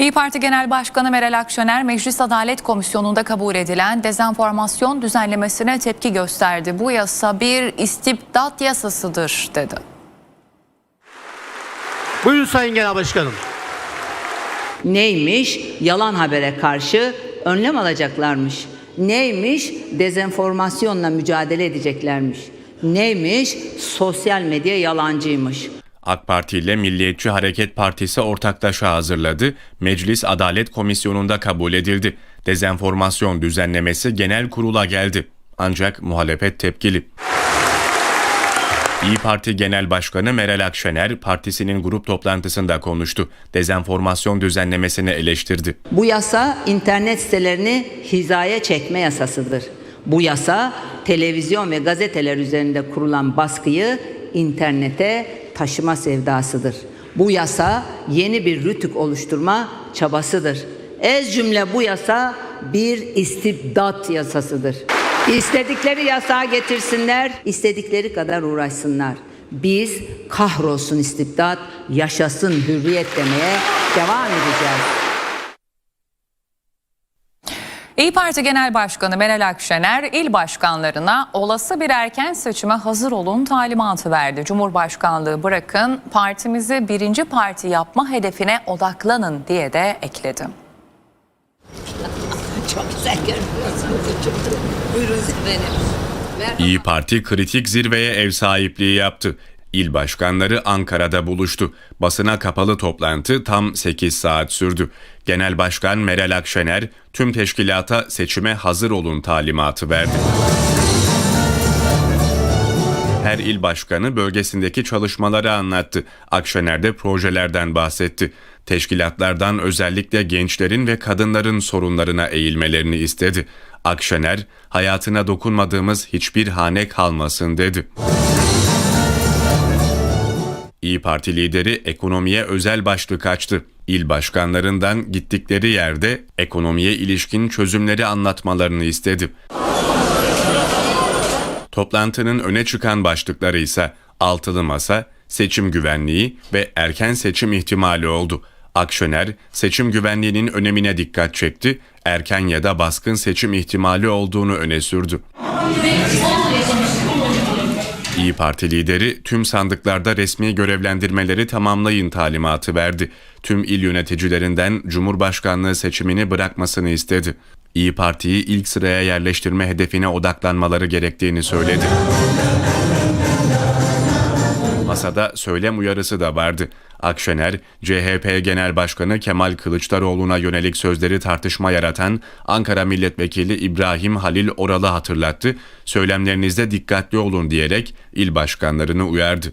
İyi Parti Genel Başkanı Meral Akşener Meclis Adalet Komisyonu'nda kabul edilen dezenformasyon düzenlemesine tepki gösterdi. Bu yasa bir istibdat yasasıdır dedi. Buyurun Sayın Genel Başkanım. Neymiş? Yalan habere karşı önlem alacaklarmış. Neymiş? Dezenformasyonla mücadele edeceklermiş. Neymiş? Sosyal medya yalancıymış. AK Parti ile Milliyetçi Hareket Partisi ortaklaşa hazırladı. Meclis Adalet Komisyonu'nda kabul edildi. Dezenformasyon düzenlemesi genel kurula geldi. Ancak muhalefet tepkili. İyi Parti Genel Başkanı Meral Akşener partisinin grup toplantısında konuştu. Dezenformasyon düzenlemesini eleştirdi. Bu yasa internet sitelerini hizaya çekme yasasıdır. Bu yasa televizyon ve gazeteler üzerinde kurulan baskıyı internete taşıma sevdasıdır. Bu yasa yeni bir rütük oluşturma çabasıdır. Ez cümle bu yasa bir istibdat yasasıdır. İstedikleri yasağı getirsinler, istedikleri kadar uğraşsınlar. Biz kahrolsun istibdat, yaşasın hürriyet demeye devam edeceğiz. İyi Parti Genel Başkanı Meral Akşener il başkanlarına olası bir erken seçime hazır olun talimatı verdi. Cumhurbaşkanlığı bırakın partimizi birinci parti yapma hedefine odaklanın diye de ekledi. Çok güzel görünüyorsunuz. Buyurun efendim. İyi Parti kritik zirveye ev sahipliği yaptı. İl başkanları Ankara'da buluştu. Basına kapalı toplantı tam 8 saat sürdü. Genel Başkan Meral Akşener tüm teşkilata seçime hazır olun talimatı verdi. Her il başkanı bölgesindeki çalışmaları anlattı. Akşener de projelerden bahsetti. Teşkilatlardan özellikle gençlerin ve kadınların sorunlarına eğilmelerini istedi. Akşener, hayatına dokunmadığımız hiçbir hane kalmasın dedi. İyi Parti lideri ekonomiye özel başlık açtı. İl başkanlarından gittikleri yerde ekonomiye ilişkin çözümleri anlatmalarını istedi. Toplantının öne çıkan başlıkları ise altılı masa, seçim güvenliği ve erken seçim ihtimali oldu. Akşener seçim güvenliğinin önemine dikkat çekti, erken ya da baskın seçim ihtimali olduğunu öne sürdü. İyi Parti lideri tüm sandıklarda resmi görevlendirmeleri tamamlayın talimatı verdi. Tüm il yöneticilerinden Cumhurbaşkanlığı seçimini bırakmasını istedi. İyi Parti'yi ilk sıraya yerleştirme hedefine odaklanmaları gerektiğini söyledi. Masada söylem uyarısı da vardı. Akşener, CHP Genel Başkanı Kemal Kılıçdaroğlu'na yönelik sözleri tartışma yaratan Ankara Milletvekili İbrahim Halil Oral'ı hatırlattı. Söylemlerinizde dikkatli olun diyerek il başkanlarını uyardı.